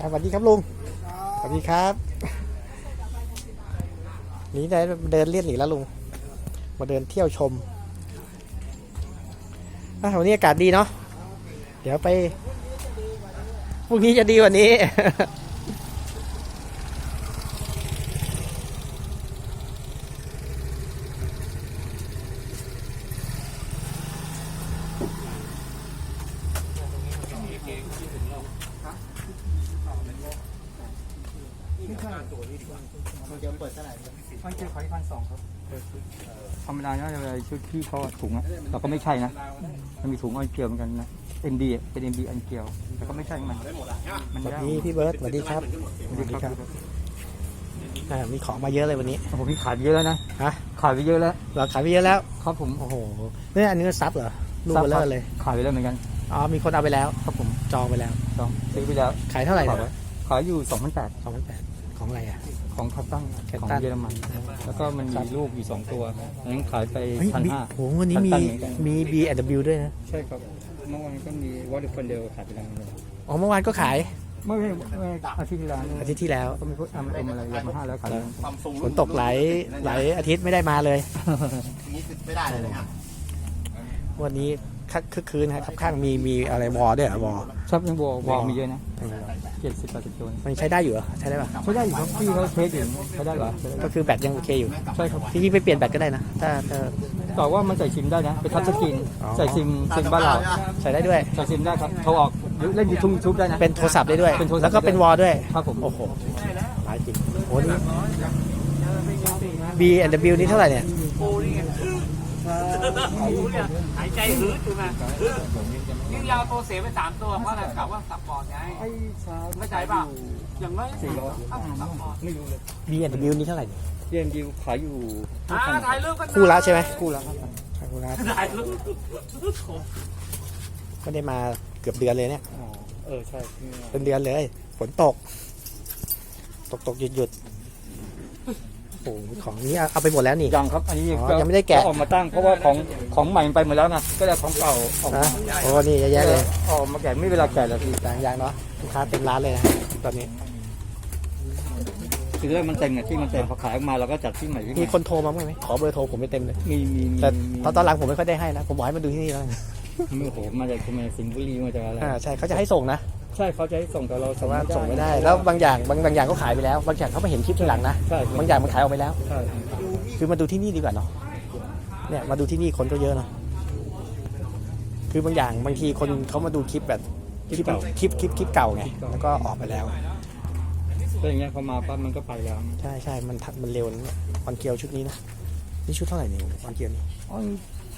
สวัสดีครับลุงสวัสดีครับนี่ได้เดินเลียนอีกแล้วลุง มาเดินเที่ยวชมวันนี้อากาศดีเนาะเดี๋ยวไปพรุ่งนี้จะดีกว่านี้ ไม่ใช่ขายพันสองครับธรรมดาน่าจะเป็นชุดที่เขาถุงอะแต่ก็ไม่ใช่นะ มันมีถุงอันเกลียวเหมือนกันนะเอ็นดีเป็นเอ็นดีอันเกลียวแต่ก็ไม่ใช่มันมันสวัสยากดีพี่เบิร์ตสวัสดีครับสวัสดีครับอ่ามีของมาเยอะเลยวันนี้ผมมีขายไปเยอะแล้วนะฮะขายไปเยอะแล้วเราขายไปเยอะแล้วครับผมโอ้โหเนี่ยอันนี้ซับเหรอลูกเบลเลอร์เลยขายไปแล้วเหมือนกันอ๋อมีคนเอาไปแล้วครับผมจองไปแล้วสองซื้อไปแล้วขายเท่าไหร่ ขายเนี่ยขายอยู่สองพันแปดสองพันแปดของอะไรอะ ของคัสตันคัสของตันเยอรมัน แล้วก็มันมีลูกอยู่สองตัวอันนั้นขายไปเฮ้ยพันมีห้าโหวันนี้มีคัสตันเหมือนกันมี B W ด้วยนะ ใช่ครับ เมื่อวานก็มีวอลเลย์บอลเดลขายไปแล้วอ๋อ เมื่อวานก็ขายไม่ไม่ไม่อาทิตย์ที่แล้วอาทิตย์ที่แล้วก็มีพวกอัมเอ็มอะไรยามาฮ่าแล้วขายแล้วฝนตกหลายหลายอาทิตย์ไม่ได้มาเลยไม่ได้เลยครับวันนี้คักคึกคืนครับข้างมีมีอะไรวอด้วยเหรอวอชอบยังวอลวอลมีเยอะนะ เจ็ดสิบแปดสิบตัวมันใช้ได้อยู่เหรอใช้ได้ป่ะใช้ได้อยู่ครับพี่เขาเทสอยู่ใช้ได้เหรอก็คือแบตยังโอเคอยู่ใช่ครับที่นี่ไปเปลี่ยนแบตก็ได้นะถ้าถ้าแต่ว่ามันใส่ซิมได้นะไปทัชสกรีนอ๋อใส่ซิมซิมบ้านเราใช้ได้ด้วยใส่ซิมได้ครับโทรออกหรือเล่นยูทูบยูทูบได้นะเป็นโทรศัพท์ได้ด้วยเป็นโทรศัพท์แล้วก็เป็นวอด้วยครับผมโอ้โหหลายจริงโอ้นี่ B W นี่เท่าไหร่เนี่ย หายใจหืดอยู่นะยิ่งยาวตัวเสียไปสามตัวเพราะอะไรกล่าวว่าสับบอร์ดไงไอ้ชาเข้าใจป่ะอย่างน้อยสี่ร้อยต้องสับบอร์ดไม่รู้เลย B W นี่เท่าไหร่เนี่ยเย็นดิวขายอยู่อ่าถ่ายรูปกันคู่ละใช่ไหมคู่ละครับคู่ละถ่ายรูปไม่ได้มาเกือบเดือนเลยเนี่ยอ๋อเออใช่เป็นเดือนเลยฝนตก ตกตกหยุดหยุดโอ้โหของนี้เอาไปหมดแล้วนี่ ยังครับ อันนี้อ๋อยังไม่ได้แกะ ออกมาตั้งเพราะว่าของของใหม่มันไปหมดแล้วนะก็เลยของเก่าออกนะมาโอ้นี่เยอะแยะเลยออกมาแกะไม่เวลาแกะแล้วพี่ต่างอย่างเนาะลูกค้าเต็มร้านเลยนะตอนนี้ คือแรกมันเต็มไงที่มันเต็มพอขายออกมาเราก็จัดที่ใหม่ที่ใหมีม่คนโทรมาบ้างไหมขอเบอร์โทรผมไม่เต็มเลย มีมีมีแต่มีตอนตอนหลังผมไม่ค่อยได้ให้นะ ผมบอกให้มาดูที่นี่แล้วกันโอ้โหมาจากทำไมสิงห์บุรีมาจากอะไรอ่าใช่เขาจะให้ส่งนะ ใช่เขาจะให้ส่งแต่เราแต่ว่าส่งไม่ได้ แล้วบางอย่างบางบางอย่างก็ขายไปแล้ว บางอย่างเขาไม่เห็นคลิปทีหลังนะ ใช่บางอย่างมันขายออกไปแล้ว ใช่คือมาดูที่นี่ดีกว่าเนาะ เนี่ยมาดูที่นี่คนก็เยอะเนาะ คือบางอย่างบางทีคนเขามาดูคลิปแบบคลิปคลิปคลิปคลิปเก่าไง แล้วก็ออกไปแล้ว ก็อย่างเงี้ยเขามาปั๊บมันก็ไปแล้วใช่ใช่มันทักมันเร็วนะเนี่ยออนเกียวชุดนี้นะ นี่ชุดเท่าไหร่เนี่ยออนเกียวนี่ออน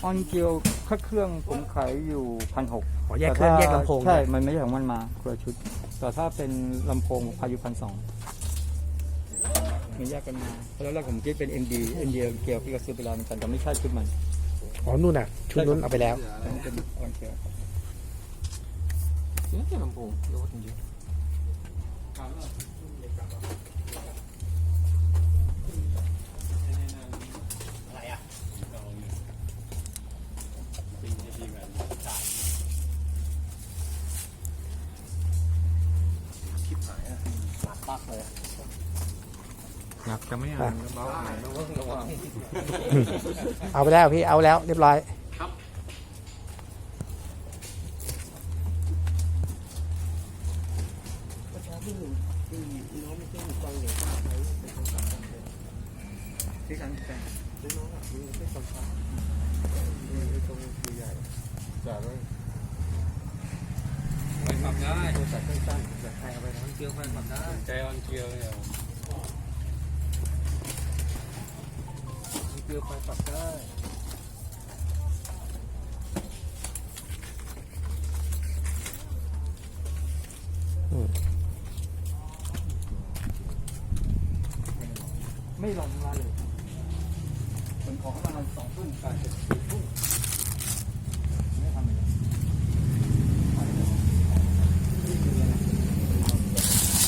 ออนเกียวค่าเครื่องผมขายอยู่พันหกอ๋อแยกเครื่องแยกลำโพง ใช่ด้วยมันไม่ใช่ของมันมาคนละชุด แต่ถ้าเป็นลำโพงพายุพันสองมันแยกกันมาแล้วแรกผมคิดเป็น MD MD เกียวพี่ก็ซื้อไปแล้วเหมือนกันแต่ไม่ใช่ชุดมัน อ๋อนู่นน่ะ ชุดนู้นเอาไปแล้วแต่มันเป็นออนเกียวครับนี่ลำโพง รถจริงหนักจะไม่อ่านเบาอ่านระวังระวังเอาไปแล้วพี่เอาแล้วเรียบร้อยที่ร้านแฟนไปปรับได้ตัวตั ดสั้นๆแบบใครเอาไปทั้งเกียวไปปรับได้ใจออนเกียวเนี่ยเกียวไปปรับได้ไม่ลงมาเลยผมขอเข้ามาตอนสองทุ่มกลายเป็นสี่ทุ่มไม่ทำเลย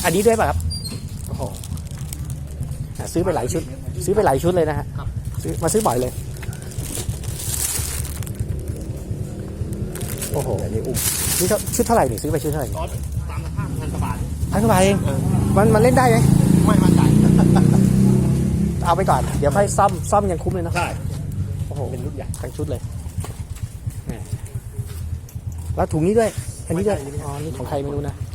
อั นนี้ด้วยป่ะครับโอ้โหอะซื้อไปหลายชุด ซื้อไปหลายชุดเลยนะฮะซื้อมาซื้อบ่อยเลย โอ้โหอันนี้อุ้มนี่เท่าชุดเท่าไหร่นี่ซื้อไปชุดเท่าไหร่ตอนสามพันห้าพันกว่าบาท พันกว่าบาทเองมันมันเล่นได้ไหมไม่มั่นใจ เอาไปก่อนเดี๋ยวค่อยซ่อมซ่อมยังคุ้มเลยเนาะใช่โอ้โหเป็นรุ่นใหญ่ทั้งชุดเลยแหมแล้วถุงนี้ด้วย อันนี้ด้วย อ๋อ นี่ของใครไม่รู้นะอ๋อ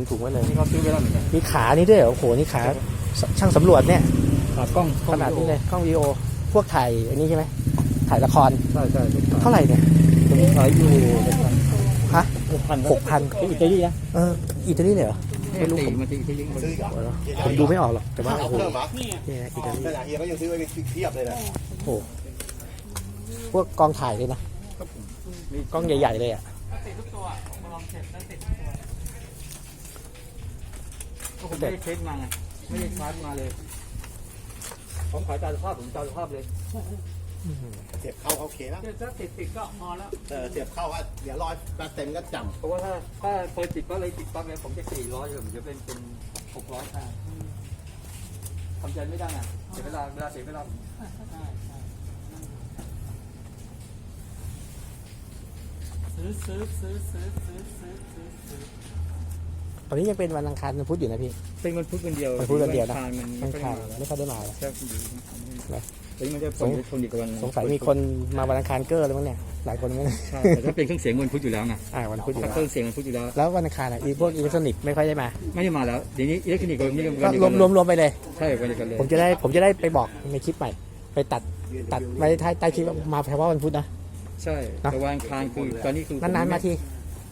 ถุงถุงไว้เลยนี่เขาซื้อไปแล้วเหมือนกันมีขานี่ด้วยเหรอโอ้โหนี่ขาช่างสำรวจเนี่ยขากล้องขนาดนี้เลยกล้องวิดีโอพวกถ่ายอันนี้ใช่ไหมถ่ายละครใช่ใช่ทุกเท่าไหร่เนี่ยตัวนี้ขายอยู่ฮะหกพันหกพันอิตาลีนะเอออิตาลีเลยเหรอไม่รู้ผมมาจากอิตาลีซื้อเหรอผมดูไม่ออกหรอกแต่ว่าเอาโอ้โหเพิ่มเหรอนี่นะอิตาลีขนาดเฮียก็ยังซื้อไว้เทียบเลยนะโอ้โหพวกกองถ่ายเลยนะกล้องใหญ่ ๆ เลยอะติดทุกตัวมาลองเสร็จแล้วติ ผมไม่ได้เช็คมาไงไม่ได้ชาร์มาเลย ผมขอจารสภาพผมจารสภาพเลยเสียบเข้าเโอเคแล้วถ้าติดติดก็พอแล้ว เออเสียบเข้าว่าเดี๋ยวร้อยเปร์เซ็นก็จำเพราะว่าถ้าถ้าเปิดติดก็เลยติดปั๊บเลยผมจะสี่ร้อยผมจะเป็นเป็นหกร้อยได้ทำใจไม่ได้ไงเสียเวลาเวลาเสียเวลาซื้อซื้อซื้อซื้อซื้อซื้อ ตอนนี้ยังเป็นวันอังคารวันพุธอยู่นะพี่ เป็นวันพุธวันเดียววันพุธวันเดียวนะทานมันอัไม่งค่อยคารมาไม่ค่อยได้มาหรอกแค่ดีนะแต่นี่มันจะผลจะชนอีกวันสงสัยมีคนมาวันอังคารเกอร์แล้วมั้งเนี่ย หลายคนมั้งเนี่ยใช่แต่ถ้าเป็นเครื่องเสียงวันพุธอยู่แล้วไงอ่าวันพุธอยู่ถ้าแล้วเครื่องเสียงวันพุธอยู่แล้ว แล้ววันอังคารอะอีพวกอิเล็กทรอนิกส์ไม่ค่อยได้มา ไม่ได้มาแล้วเดี๋ยวนี้อิเล็กทรอนิกส์วันนี้ก็รวมรวมรวมไปเลย ใช่วันเดียวกันเลยผมจะได้ผมจะได้ไปบอกในคลิปใหม่ ไปตัดตัดไว้ท้ายใต้คลิปว่ามาเฉพาะวันพุธนะ ใช่แต่วันอังคารคือตอนนี้คือนานๆมาที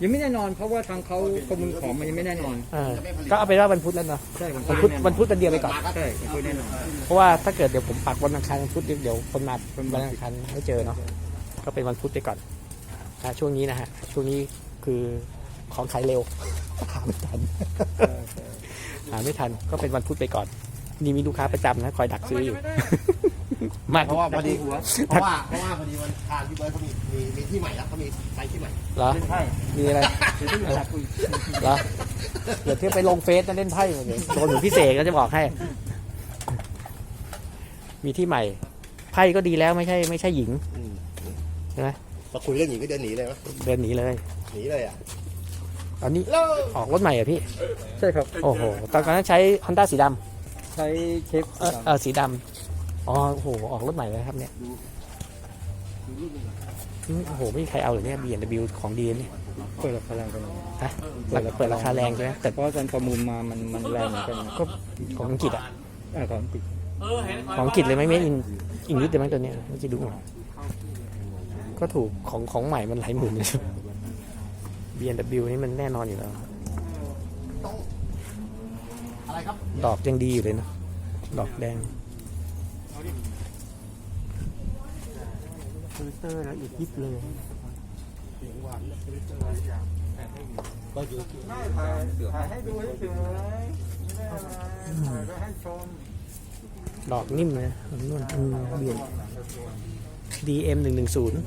ยังไม่แน่นอนเพราะว่าทางเขาข้อมูลของมันยังไม่แน่นอน เออก็เอาไปนว่าวันพุธแล้วเนาะใช่วันวันพุธวันพุธวันเดียวไปก่อน ใช่วันพุธแน่นอน เพราะว่าถ้าเกิดเดี๋ยวผมปักวันอังคารวันพุธเดี๋ยวคนมาวันอังคารไม่เจอเนาะก็เป็นวันพุธไปก่อนนะช่วงนี้นะฮะช่วงนี้คือของขายเร็ว หาไม่ทันหาไม่ทันก็เป็นวันพุธไปก่อน นี่มีลูกค้าประจำนะคอยดักซื้ออยู่ มากำเพราะว่าพอดีหัวเพราะว่าเพราะว่าพอดีวันทานพี่เบิร์ดเขามีมีมีที่ใหม่แล้วเขามีไซต์ที่ใหม่เหรอเล่นไพ่มีอะไรเดี๋ยวต้องอยากคุยเหรอ เดี๋ยวเที่ยวไปลงเฟซนะเล่นไพ่หมดเลยโดนหนูพี่เสกก็จะบอกให้ มีที่ใหม่ ไพ่ก็ดีแล้วไม่ใช่ ไม่ใช่หญิงอืมใช่ไหมพอคุยเรื่องหนีก็เดินหนีเลยไหมเดินหนีเลย หนีเลยอะตอนนี้แล้วออกรถใหม่เหรอะพี่ ใช่ครับ โอ้โห ตอนนั้นใช้ Honda สีดำใช้เช็คเออเออสีดำ อ๋อโอ้โหออกรถใหม่เลยครับเนี่ยอืมโอ้โหไม่มีใครเอาเลยเนี่ย B&W ของดีเนี่ยเปิดราคาแรงกันฮะเปิดเปิดราคาแรงใช่ไหมแต่เพราะว่าตอนประมูลมามันมันแรงเหมือนกันนะก็ของอังกฤษอะอ่าของติดเออเห็นของอังกฤษเลยไหมไม่อินอิงลิสเลยไหมตัวเนี้ยไม่จะดูหน่อยก็ถูกของของใหม่มันหลายหมื่นเลย B&W นี่มันแน่นอนอยู่แล้วอะไรครับดอกยังดีอยู่เลยเนอะดอกแดง ฟิลเตอร์ละเอียดยิบเลยเสีนิ่าก็อยู่ที่ไม่ถ่ายถ่ายให้ดูเฉมอะไรถ่ายก็ให้ชมดอกนิ่มเลยนุ่นเบียน DM หนึ่งหนึ่งศูนย์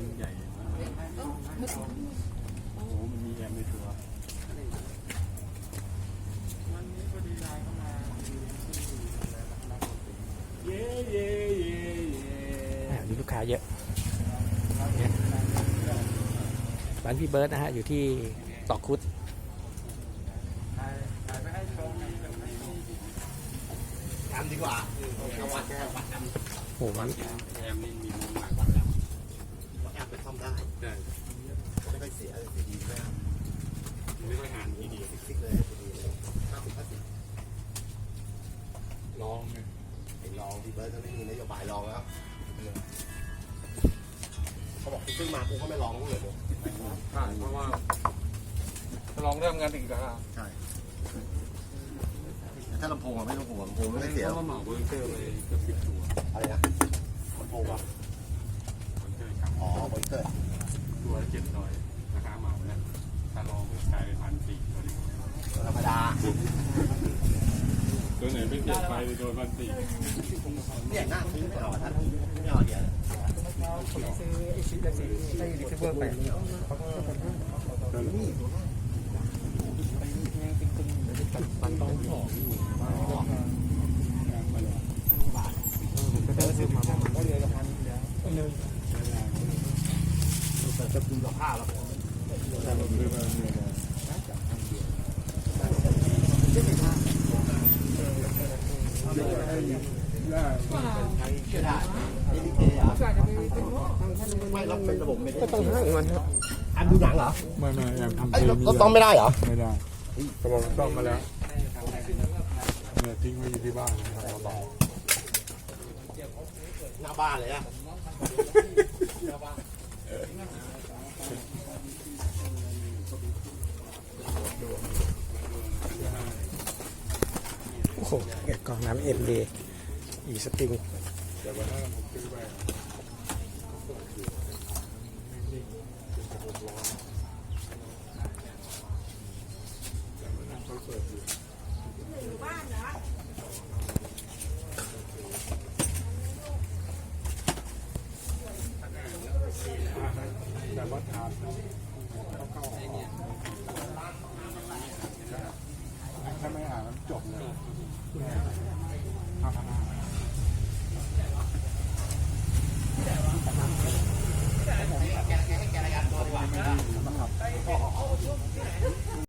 ค้าเยอะร้านพี่เบิร์ดนะฮะ อยู่ที่ตอกคุดทำดีกว่าเอาวัดแค่วัดทำโอ้โหำแก้วแอบไปซ่อมได้ไม่ค่อยเสียเลยดีมากไม่ค่อยหางดีดีฟิกเลยดีเลยห้าสิบห้าสิบลองไงไอ้ลองพี่เบิร์ดเขาไม่มีนโยบายลองแล้ว เขาบอกคุณซื้อมากูก็ไม่ลองเลยใช่เพราะว่าลองเริ่มงานอีกแล้วถ้าลำโพงอะไม่ต้องห่วงลำโพงไม่ได้เสียเพราะว่าเหมาเบอร์เตอร์ไปเกือบสิบตัวอะไรนะลำโพงอะเบอร์เตอร์ครับอ๋อบริเตอร์ตัวละเจ็ดร้อยราคาเหมาแล้วถ้าลองกลายเป็นพันสี่ตัวนี้ธรรมดา ตัวไหนไม่เปลี่ยนไปโดนมันตีเนี่ยหน้าซื้อเปล่าท่านไม่เอาเดียวผมซื้อไอชิ้นละสี่ไอลิเวอร์ไปนี่ไปนี่นี่งเป็นคนมันต้องของอยู่ ระบบไม่ได้ก็ต้องให้มันดูหนังเหรอไม่ไม่ยังทำไอ้ทีเราวีเราต้องไม่ได้เหรอไม่ได้ตกลงต้องมาแล้วเนี่ยทิ้งไว้อยู่ที่บ้านนะครับเบาหน้าบ้านเลยอะโอ้โหกล่องน้ำเอ็มดีอีสปริง ๆแต่วันนั้นผมซื้อไป แต่ว่าถามเขาเข้าออก